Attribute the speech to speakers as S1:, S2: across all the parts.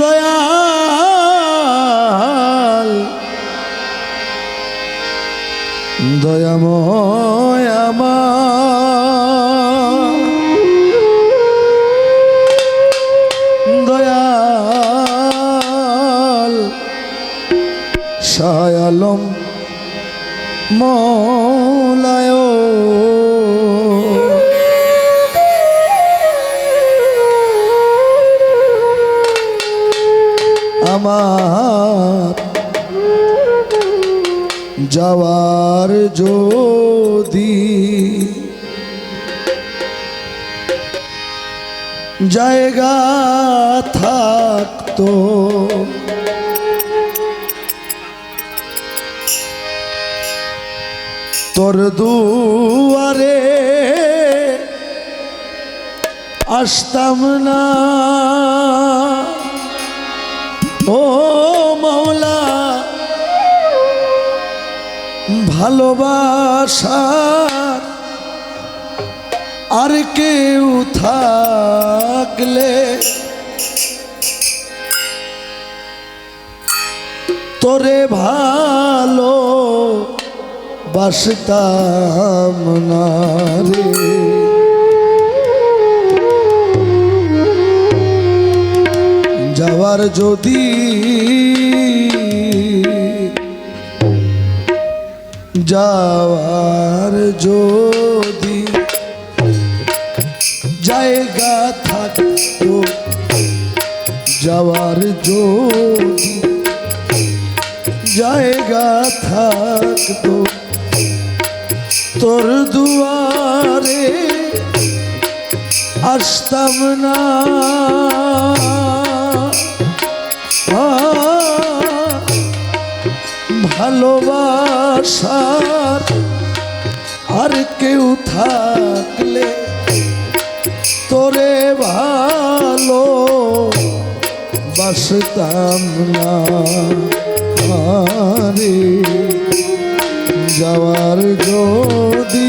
S1: দয়াল দয়াময় আমার। দয়াল শায়ালম মৌলায় আমার যাওয়ার যদি জায়গা থাকতো তোর দুয়ারে আসতাম না। ভালোবাসা আর কেউ থাকলে তোরে ভালো বাসতাম না রে। যাওয়ার যদি যাওয়ার যদি জায়গা থাকতো যাওয়ার যদি জায়গা থাকতো তোর দুয়ারে আসতাম না ভালোবাসার আর কেউ থাকলে তোরে ভালো বাসতাম না। রে যাওয়ার যদি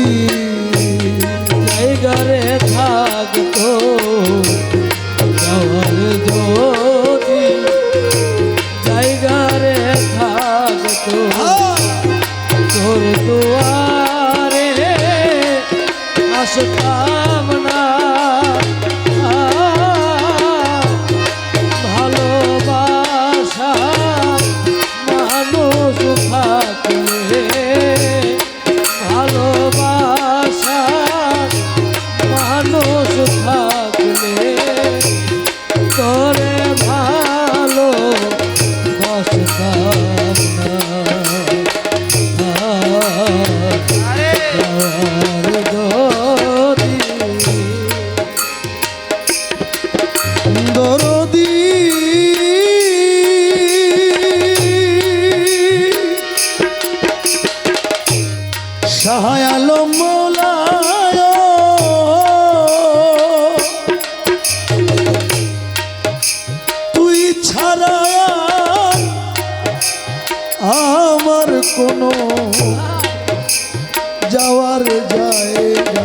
S2: যাওয়ার
S1: জায়গা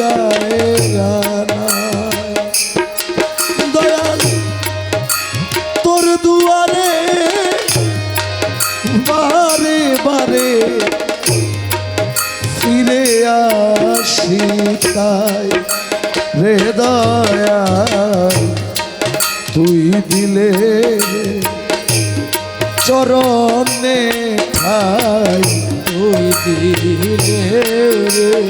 S1: জায়গা নাই দয়াল, তোর দুয়ারে বারে বারে ফিরে আসি তাই। রে দয়াল, তুই দিলে চরণে ঠাই
S2: তুই দিলে রে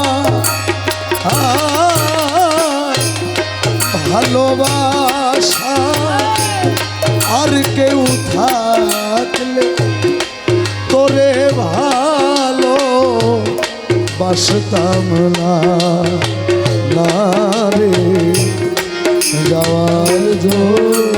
S1: বাসতাম না রে যাওয়ার যদি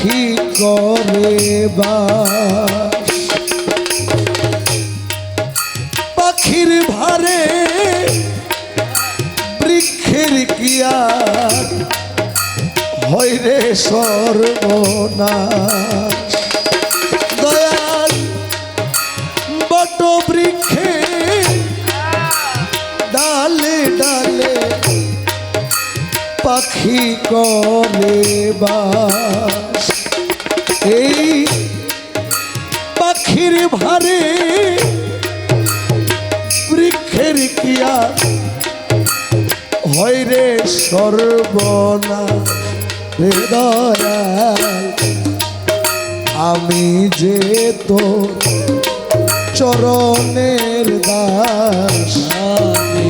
S1: পাখি করে বাস। পাখির ভারে বৃক্ষের কিয়ার, হয় রে সর্বনাশ। দয়াল বট বৃক্ষে ডালে ডালে পাখি করে বাস। সর্বনা রে দয়াল আমি যে তোর চরণের দাস।
S2: আমি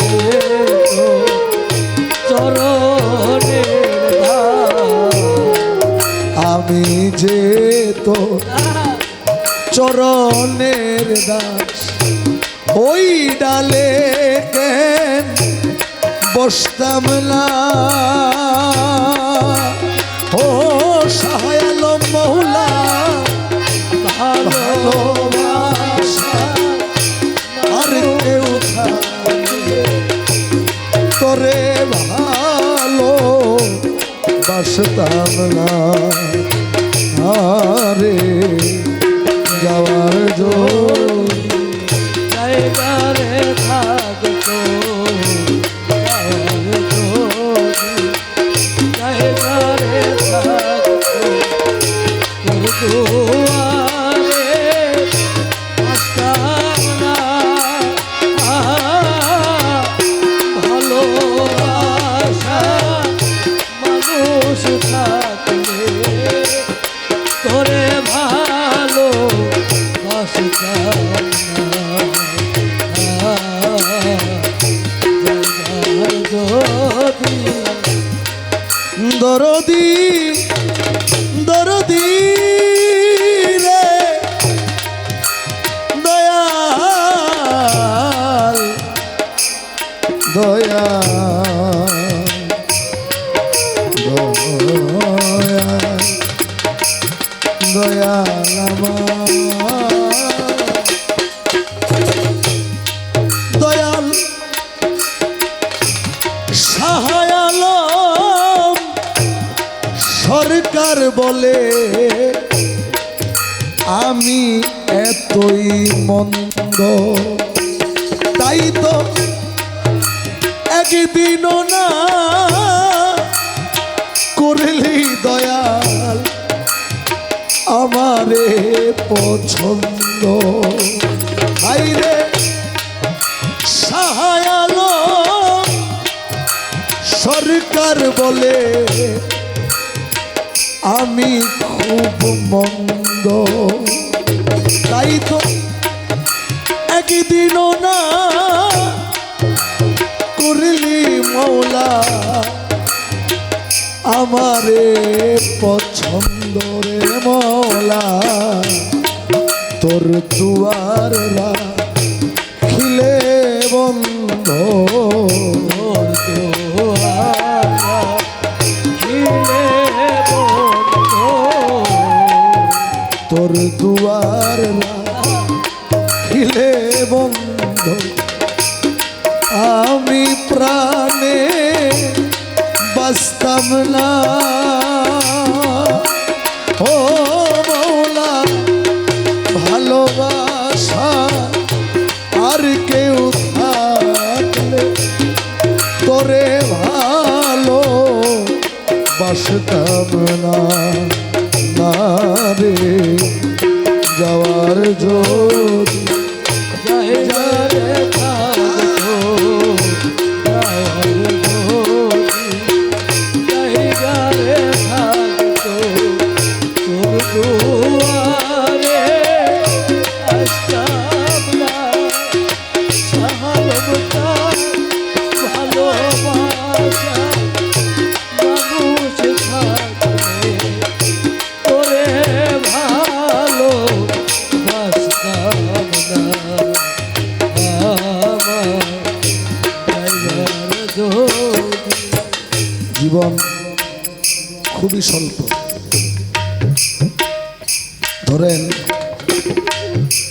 S2: যে তো চরণের
S1: আমি যে তোর চরণের দাস। ওই ডালে বসতাম না। ও সহায়াল মৌলা ভালোবাসা আর কেউ তোরে ভালো বাসতাম না। পছন্দ। আইরে সাহায়ালো, সরকার বলে আমি খুব মন্দ। তাই তো একদিনও না করলি মৌলা আমারে পছন্দ রে মৌলা। মোর দুয়ার খিলে বন্ধ। তোর দুয়ার খিলে বন্ধ। আমি প্রাণে বাস্তব না। ও বাসতাম না না রে যাওয়ার জোর।
S2: জয়
S1: ধরেন,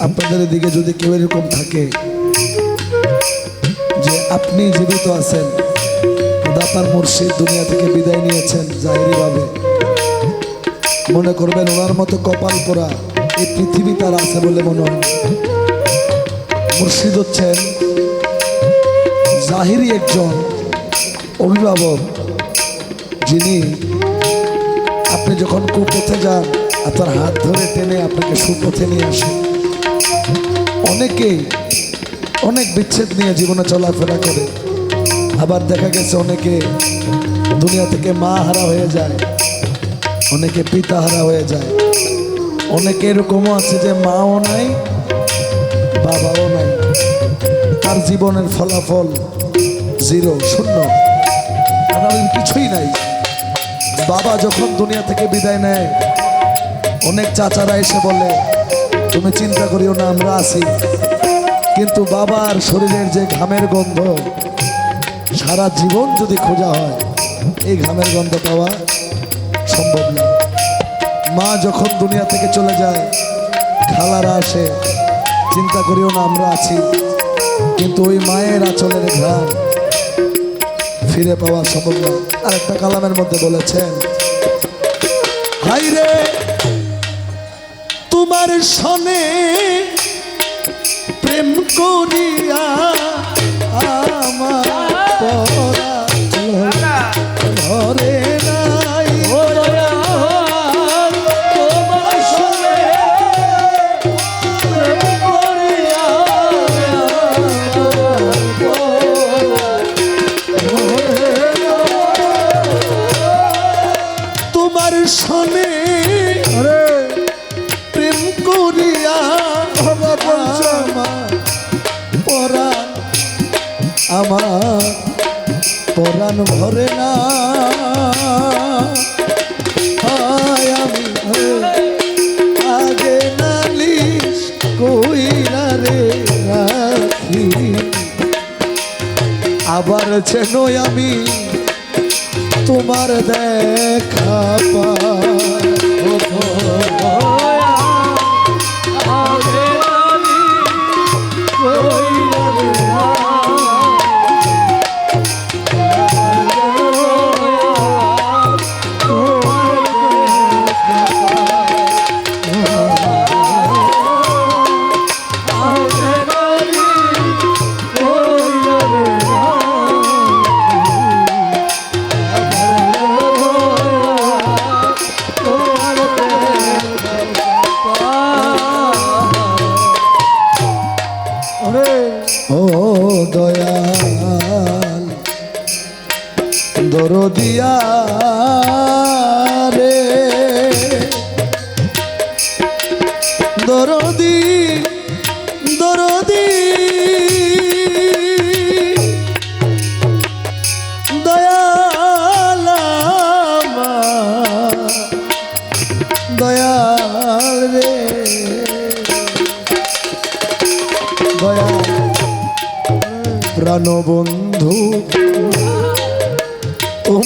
S1: আপনাদের এদিকে যদি কেউ এরকম থাকে যে আপনি জীবিত আছেন দাতার মুর্শিদ দুনিয়া থেকে বিদায় নিয়েছেন জাহেরিভাবে, মনে করবেন ওনার মতো কপাল পোড়া এই পৃথিবী তার আছে বলে মনে হয় মুর্শিদ হচ্ছেন জাহিরি একজন অভিভাবক, যিনি আপনি যখন কুপথে যান আপনার হাত ধরে টেনে আপনাকে সুপথে নিয়ে আসে। অনেকেই অনেক বিচ্ছেদ নিয়ে জীবনে চলাফেরা করে। আবার দেখা গেছে অনেকে দুনিয়া থেকে মা হারা হয়ে যায়, অনেকে পিতা হারা হয়ে যায়। অনেকে এরকমও আছে যে মাও নাই, বাবাও নাই। তার জীবনের ফলাফল জিরো, শূন্য। কারণ কিছুই নাই। বাবা যখন দুনিয়া থেকে বিদায় নেয় অনেক চাচারা এসে বলে, তুমি চিন্তা করিও না, আমরা আছি। কিন্তু বাবার শরীরের যে ঘামের গন্ধ, সারা জীবন যদি খোঁজা হয়, এই ঘামের গন্ধ পাওয়া সম্ভব না। মা যখন দুনিয়া থেকে চলে যায়, খালারা আসে, চিন্তা করিও না, আমরা আছি। কিন্তু ওই মায়ের আচলের ঘাম ফিরে পাওয়া সম্ভব না। আর একটা কালামের মধ্যে বলেছেন হাইরে সনে প্রেম করিয়া আমার পরাণ ভরে না। আবার যেন আমি তোমার দেখা পাই। দরদিয়া রে। দরদি দরদি। দয়াল আমার, দয়াল রে। দয়াল। প্রাণবন্ধু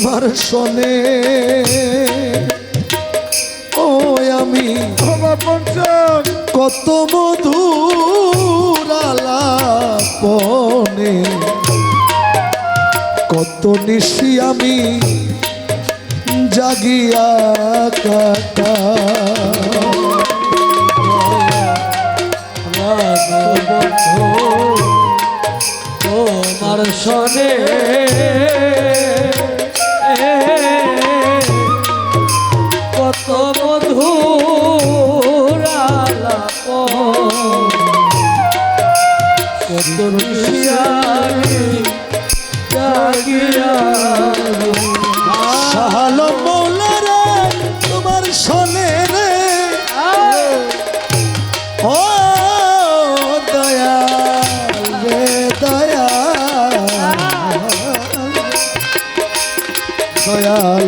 S1: তোমার সনে ও আমি কত মধুর পনে কত নিশি আমি জাগিয়া
S2: কাকা তোমার সনে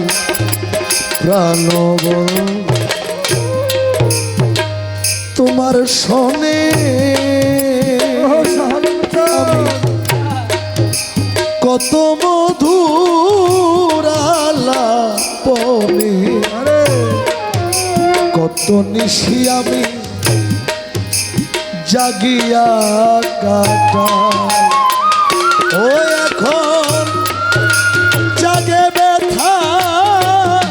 S1: দয়াল প্রাণ তোমার আমি কত মধুরালা পনে কত নিশি আমি জাগিয়া কাটা ও